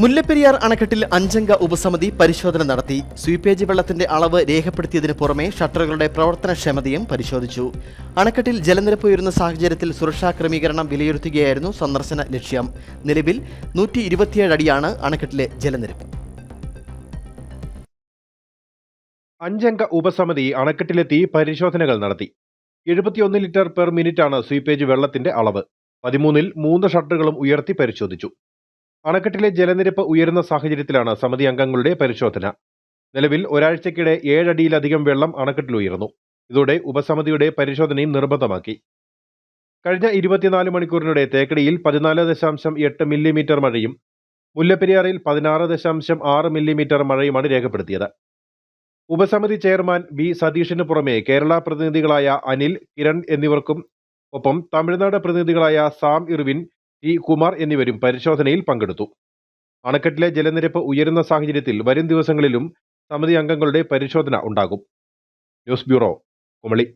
മുല്ലപ്പെരിയാർ അണക്കെട്ടിൽ അഞ്ചംഗ ഉപസമിതി പരിശോധന നടത്തി. സ്വീപ്പേജ് വെള്ളത്തിന്റെ അളവ് രേഖപ്പെടുത്തിയതിനു പുറമെ ഷട്ടറുകളുടെ പ്രവർത്തനക്ഷമതയും പരിശോധിച്ചു. അണക്കെട്ടിൽ ജലനിരപ്പ് ഉയരുന്ന സാഹചര്യത്തിൽ സുരക്ഷാ ക്രമീകരണം വിലയിരുത്തുകയായിരുന്നു സന്ദർശന ലക്ഷ്യം. നിലവിൽ നൂറ്റി ഇരുപത്തിയേഴ് അടിയാണ് അണക്കെട്ടിലെ ജലനിരപ്പ്. അഞ്ചംഗ ഉപസമിതി അണക്കെട്ടിലെത്തി പരിശോധനകൾ നടത്തി. എഴുപത്തിയൊന്ന് ലിറ്റർ പെർ മിനിറ്റാണ് സ്വീപ്പേജ് വെള്ളത്തിന്റെ അളവ്. പതിമൂന്നിൽ മൂന്ന് ഷട്ടറുകളും ഉയർത്തി പരിശോധിച്ചു. അണക്കെട്ടിലെ ജലനിരപ്പ് ഉയരുന്ന സാഹചര്യത്തിലാണ് സമിതി അംഗങ്ങളുടെ പരിശോധന. നിലവിൽ ഒരാഴ്ചക്കിടെ ഏഴടിയിലധികം വെള്ളം അണക്കെട്ടിൽ ഉയർന്നു. ഇതോടെ ഉപസമിതിയുടെ പരിശോധനയും നിർബന്ധമാക്കി. കഴിഞ്ഞ ഇരുപത്തിനാല് മണിക്കൂറിനിടെ തേക്കടിയിൽ പതിനാല് ദശാംശം എട്ട് മില്ലിമീറ്റർ മഴയും മുല്ലപ്പെരിയാറിൽ പതിനാറ് ദശാംശം ആറ് മില്ലിമീറ്റർ മഴയുമാണ് രേഖപ്പെടുത്തിയത്. ഉപസമിതി ചെയർമാൻ ബി സതീഷിന് പുറമെ കേരള പ്രതിനിധികളായ അനിൽ കിരൺ എന്നിവർക്കും ഒപ്പം തമിഴ്നാട് പ്രതിനിധികളായ സാം ഇർവിൻ ടി കുമാർ എന്നിവരും പരിശോധനയിൽ പങ്കെടുത്തു. അണക്കെട്ടിലെ ജലനിരപ്പ് ഉയരുന്ന സാഹചര്യത്തിൽ വരും ദിവസങ്ങളിലും സമിതി അംഗങ്ങളുടെ പരിശോധന ഉണ്ടാകും. News bureau Kumily.